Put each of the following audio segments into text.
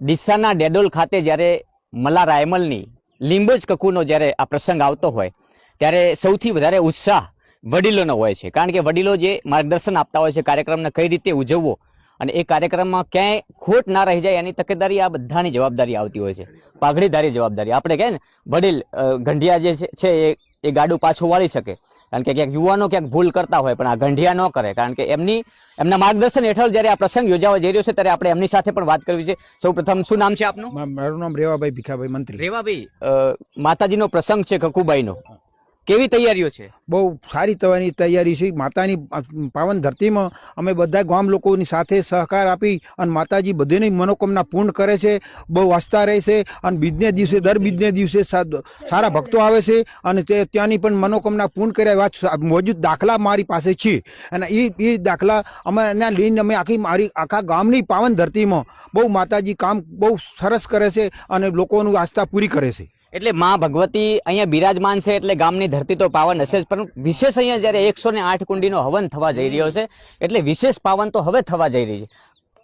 ડીસાના ડેડોલ ખાતે જ્યારે મલા રાયમલની લીંબજ કકુનો જ્યારે આ પ્રસંગ આવતો હોય, ત્યારે સૌથી વધારે ઉત્સાહ વડીલોનો હોય છે. કારણ કે વડીલો જે માર્ગદર્શન આપતા હોય છે, કાર્યક્રમને કઈ રીતે ઉજવવો અને એ કાર્યક્રમમાં ક્યાંય ખોટ ના રહી જાય, એની તકેદારી આ બધાની જવાબદારી આવતી હોય છે. પાઘડીધારી જવાબદારી. આપણે કહે ને, વડીલ ગંઢિયા જે છે એ એ ગાડું પાછું વાળી શકે. કારણ કે ક્યાંક યુવાનો ક્યાંક ભૂલ કરતા હોય પણ આ ગંઢિયા ન કરે. કારણ કે એમની એમના માર્ગદર્શન હેઠળ જ્યારે આ પ્રસંગ યોજાવા જઈ રહ્યો છે ત્યારે આપણે એમની સાથે પણ વાત કરવી છે. સૌપ્રથમ શું નામ છે આપનું? મારું નામ રેવાભાઈ ભીખાભાઈ મંત્રી. રેવાભાઈ માતાજીનો પ્રસંગ છે કકુબાઈનો કેવી તૈયારીઓ છે? બહુ સારી તવાની તૈયારી છે. માતાની પાવન ધરતીમાં અમે બધા ગામ લોકોની સાથે સહકાર આપી અને માતાજી બધીની મનોકામના પૂર્ણ કરે છે. બહુ આસ્થા રહે છે અને બીજને દિવસે, દર બીજને દિવસે સારા ભક્તો આવે છે અને તે, ત્યાંની પણ મનોકામના પૂર્ણ કર્યા વાત મોજૂદ દાખલા મારી પાસે છે. અને એ એ દાખલા અમે એના લઈને અમે આખી મારી, આખા ગામની પાવન ધરતીમાં બહુ માતાજી કામ બહુ સરસ કરે છે અને લોકોનું આસ્થા પૂરી કરે છે. એટલે માં ભગવતી અહીંયા બિરાજમાન છે એટલે ગામની ધરતી તો પાવન હશે જ, પણ વિશેષ અહીંયા જ્યારે એકસો ને આઠ કુંડીનો હવન થવા જઈ રહ્યો છે, એટલે વિશેષ પાવન તો હવે થવા જઈ રહી છે.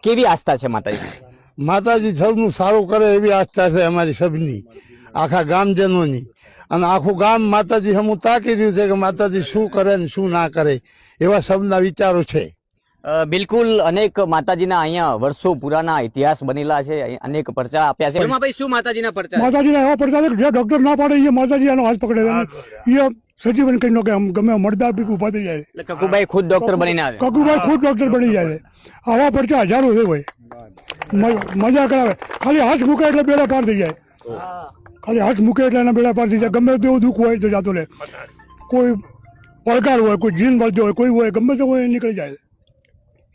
કેવી આસ્થા છે માતાજી? માતાજી સૌનું સારું કરે એવી આસ્થા છે અમારી સભની, આખા ગામજનોની. અને આખું ગામ માતાજી હમું તાકી રહ્યું છે કે માતાજી શું કરે ને શું ના કરે એવા સૌના વિચારો છે. બિલકુલ અનેક માતાજીના અહીંયા વર્ષો પુરાના ઇતિહાસ બનેલા છે અનેક પરચા આપ્યા છે. એમાં ભાઈ શું માતાજીના પરચા? માતાજીના એવા પરચા છે જે ડોક્ટર ના પાડે એ માતાજી એનો હાથ પકડે એ સજીવન કઈ કે આમ ગમે મળદા બી ઊભા થઈ જાય. એટલે કકુભાઈ ખુદ ડોક્ટર બનીને આવે. કકુભાઈ ખુદ ડોક્ટર બની જાય છે. આવા પરચા હજારો છે ભાઈ. મજા કરાવે. ખાલી હાથ મૂકે એટલે બેડા પાર થઈ જાય. ખાલી હાથ મૂકે એટલે એના બેડા પાર થઈ જાય. ગમે તેવું દુઃખ હોય તો જાતો લે કોઈ પડકાર હોય કોઈ જીન બાજુ હોય કોઈ હોય ગમે તે હોય નીકળી જાય.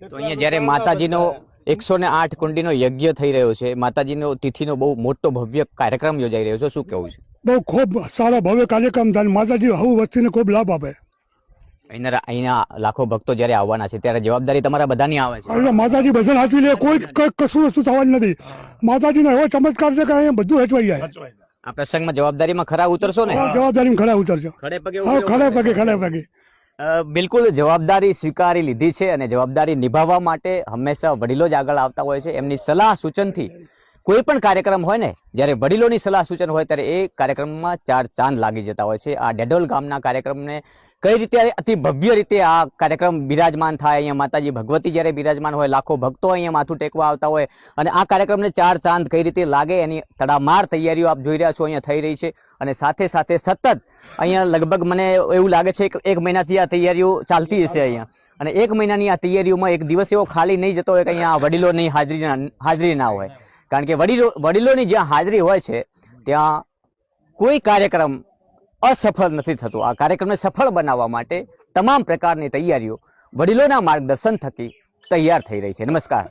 તો અહીંયા જ્યારે માતાજીનો એકસો ને આઠ કુંડીનો યજ્ઞ થઈ રહ્યો છે માતાજીનો તિથિનો બહુ મોટો ભવ્ય કાર્યક્રમ યોજાઈ રહ્યો છે શું કેવું છે? બહુ ખૂબ સારો ભવ્ય કાર્યક્રમ થાય માતાજી હવું વસ્તીને ખૂબ લાભ આપે. અહીંના અહીંના લાખો ભક્તો જ્યારે આવવાના છે ત્યારે જવાબદારી તમારા બધાની આવે છે. એટલે માતાજી ભજન હાચવી લે કોઈ ક- કશું વસ્તુ થવાની નથી. માતાજીનો એવો ચમત્કાર છે કે અહીંયા બધું હેચવાઈ જાય. આ પ્રસંગમાં જવાબદારીમાં ખરા ઉતરશો ને? જવાબદારી ખરા ઉતરજો. ખડે પગે ખડે પગે ખડે પગે. બિલકુલ જવાબદારી સ્વીકારી લીધી છે અને જવાબદારી નિભાવવા માટે હંમેશા વડીલો જ આગળ આવતા હોય છે. એમની સલાહ સૂચનથી કોઈ પણ કાર્યક્રમ હોય ને, જ્યારે વડીલોની સલાહ સૂચન હોય, ત્યારે એ કાર્યક્રમમાં ચાર ચાંદ લાગી જતા હોય છે. આ ડેડોલ ગામના કાર્યક્રમને કઈ રીતે અતિ ભવ્ય રીતે આ કાર્યક્રમ બિરાજમાન થાય? અહીંયા માતાજી ભગવતી જ્યારે બિરાજમાન હોય, લાખો ભક્તો અહીંયા માથું ટેકવા આવતા હોય, અને આ કાર્યક્રમને ચાર ચાંદ કઈ રીતે લાગે? એની તડામાર તૈયારીઓ આપ જોઈ રહ્યા છો, અહીંયા થઈ રહી છે. અને સાથે સાથે સતત અહીંયા લગભગ મને એવું લાગે છે કે એક મહિનાથી આ તૈયારીઓ ચાલતી હશે અહીંયા. અને એક મહિનાની આ તૈયારીઓમાં એક દિવસ એવો ખાલી નહીં જતો હોય કે અહીંયા વડીલોની હાજરી હાજરી ના હોય. કારણ કે વડીલો, વડીલોની જ્યાં હાજરી હોય છે, ત્યાં કોઈ કાર્યક્રમ અસફળ નથી થતો. આ કાર્યક્રમને સફળ બનાવવા માટે તમામ પ્રકારની તૈયારીઓ વડીલોના માર્ગદર્શન થકી તૈયાર થઈ રહી છે. નમસ્કાર.